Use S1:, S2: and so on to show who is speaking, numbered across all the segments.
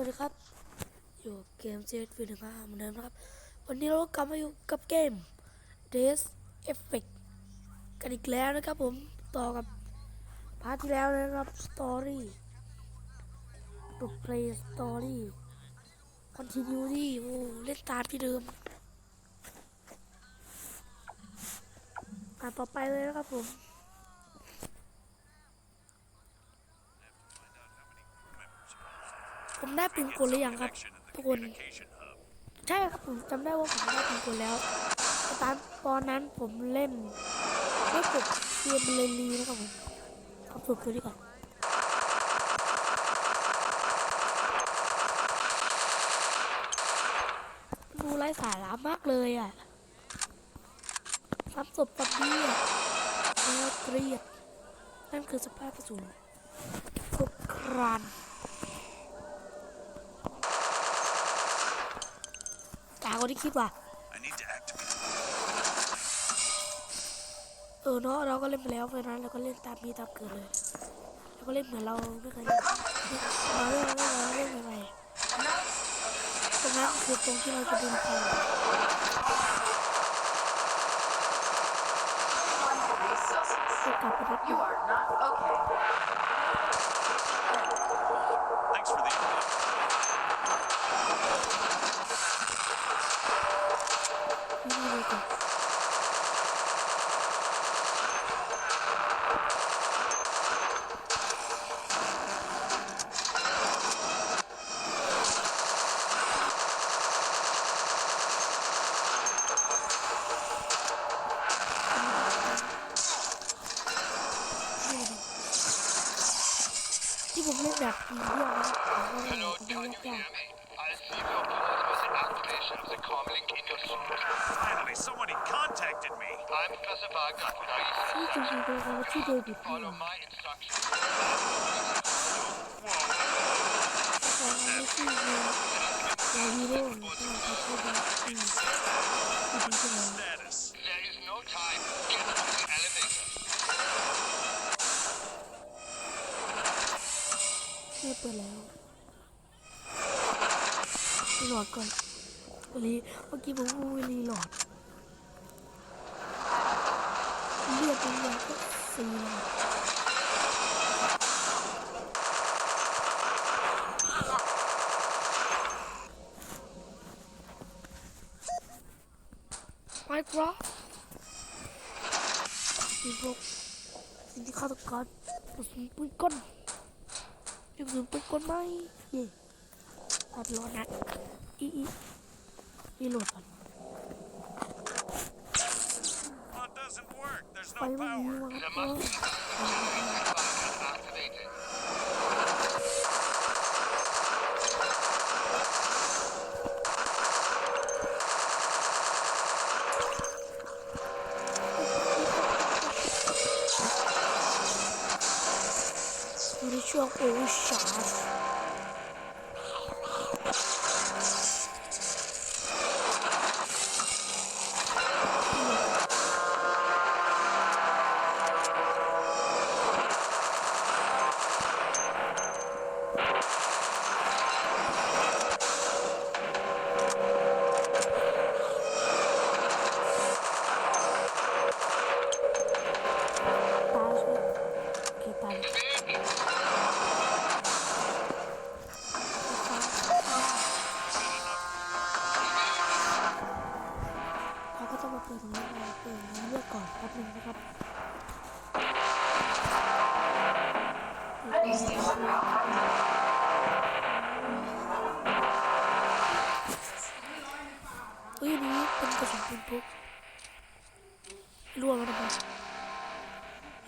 S1: วัสดีครับ อยู่กับเกมเจฟฟินห้าเหมือนเดิมนะครับ วันนี้เรากลับมาอยู่กับเกม Days Effect กันอีกแล้วนะครับผม ต่อกับพาร์ทที่แล้วนะครับ Story ตัว Play Story Continue ที่โอ้เล่นตามที่เดิมอ่านต่อไปเลยนะครับผม ผมได้ปืนกลหรือยังครับทุกคนใช่ครับผมจำได้ว่าผมได้ปืนกลแล้วตอนตอนนั้นผมเล่นไม่กดเกียร์เลลีนะครับผมทำฝึกตัวนี้ก่อนดูไร้สาระมากเลยอะซ้ำศพตบนี้อะน่าเกลียดนั่นคือสภาพกระสุนกบคราน กาคนที่คิดว่าเออเนาะเราก็เล่นไปแล้วเพราะนั้นเราก็เล่นตามมีตามเกิดเลยเราก็เล่นเหมือนเราไม่เคยเล่นเราเล่นเราเล่นเราเล่นอะไรตรงนั้นคือตรงที่เราจะดึงไปกลับไปรับ
S2: You are not okay.
S3: Thanks for the input.
S1: ที่นี่เลยก่อน ที่ ผมเล่นแบบมีเรื่องนะผมก็เล่นแบบไม่ยาก
S4: I'll see if your pause was an activation of the comlink in your suit.
S3: Finally, somebody contacted me.
S4: I'm Professor Bug.
S1: ๆที่จริงๆเป็นคนที่เดวิดนี่
S4: Follow
S1: นะ
S4: my instructions.
S1: แต่ว่าไม่ใช่เรื่องเราฮีโร่นะที่เราพูดกันอืมที่เป็นที่ไหน ไม่เปิดแล้วรีโหลดก่อนรีเมื่อกี้ผมพูดรีโหลดเลือดเป็นอย่างก็สี่แล้วไม่กรมีพวกสิ่งที่ฆาตกรกระสุนปืนก้น กระสุนปืนก้นไหมเย่ตัดรอนะอีอีอีโหลดก่อน
S3: Oh, it doesn't work. There's
S1: ไฟ
S3: no
S1: ไม่มี
S3: power.
S1: วะ อยู่ใ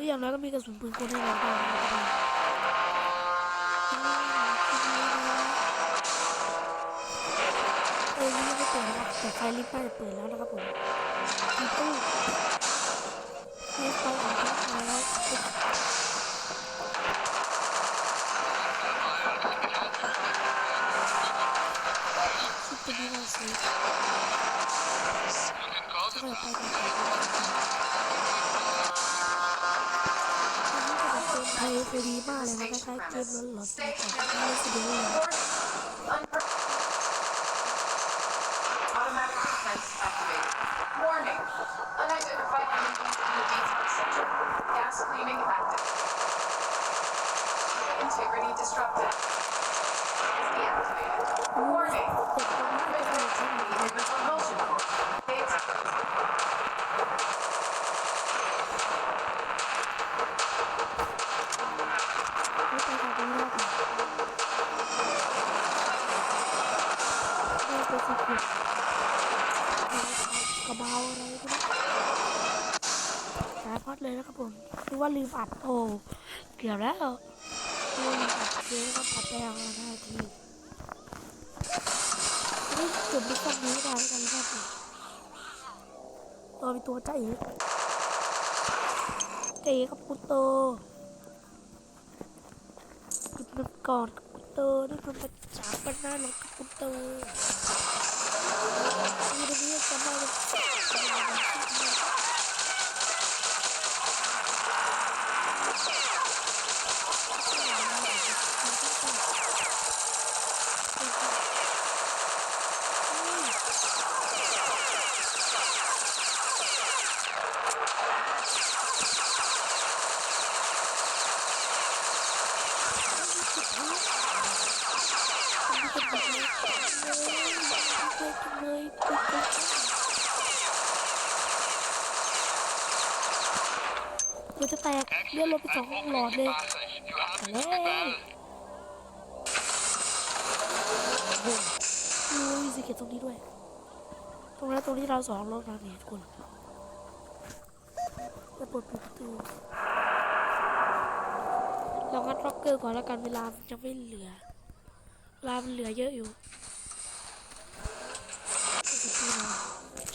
S1: เฮ้ยอย่างน้อยก็มีกระสุนปืนกลให้เราบ้างนะครับเออนี่ไม่ได้เปิดนะครับแต่ไฟลิฟต์น่าจะเปิดแล้วนะครับผมมีตู้มีไฟออกมาแล้ว
S4: Warning! Unidentified enemy
S1: in
S4: the
S1: detox center. Gas
S4: cleaning
S1: active. Integrity disrupted. Is deactivated. Warning! Movement in the detonator is emotional. กระเบาอะไรก็ได้สายพอดเลยนะครับผมคือว่าลืมอัดโอ้เกือบแล้วลืมอัดเยอะก็ปัดแปลงมาทีนี่เกือบไม่ต้องนี้ได้กันแล้วครับตัวมีตัวใจเอ๋ใจาเอ๋กับกุโตหยุดมันก่อนกุโตนี่มันมาจากกันหน้าหรอกกุโต มันจะแตกเลื่อนรถไปสองหลอดเลยแล้ว
S4: expand.
S1: โอ้ยสิเกตตรงนี้ด้วย ตรงนั้นตรงที่เราสองรถมาเนี่ยทุกคนจะเปิดประตูเรางัดล็อกเกอร์ก่อนแล้วกันเวลามันยังไม่เหลือเวลามันเหลือเยอะอยู่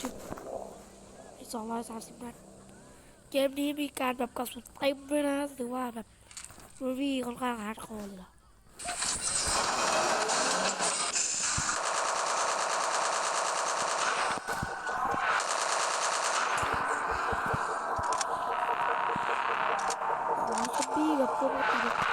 S1: จุดสองร้อยสามสิบนัด มนี้มีการแบบกระสุนเต็มด้วยนะถือว่าแบบรูบี้ค่อนข้างฮาร์ดคอร์เลยล่ะโอ้ยซอมบี้แบบตัวปก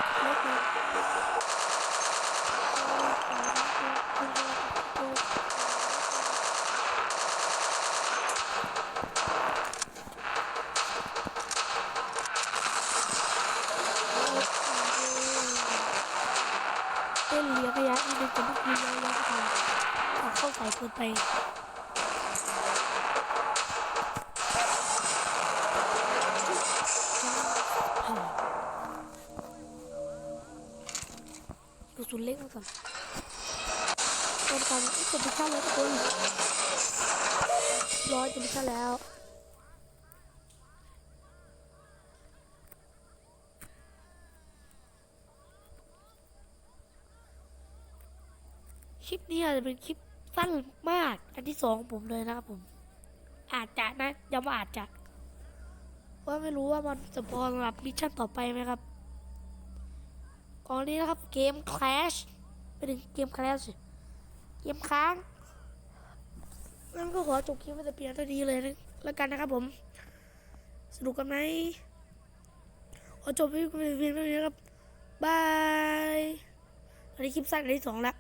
S1: ต้นเลี้ยขยะนี่เป็นคนที่กินเยอะๆนะคะเอาเข้าใส่เกินไปดูสุดเล็กมาก่อนต้นกันเอ้ยจะไม่ใช่แล้วทุกคนร้อยจะไม่ใช่แล้ว คลิปนี้อาจจะเป็นคลิปสั้นมาก อันที่สองผมเลยนะครับผม อาจจะนะย้ำว่าอาจจะว่าไม่รู้ว่ามันจะพอสำหรับมิชชั่นต่อไปไหมครับก่อนนี้นะครับเกม Clash ไปถึงเกม Clash เกมค้างงั้นก็ขอจบคลิปไว้แต่เพียงเท่านี้เลยนะแล้วกันนะครับผม สนุกกันไหมขอจบคลิปไว้เพียงเท่านี้ครับบายอันนี้คลิปสั้นอันที่สองแล้ว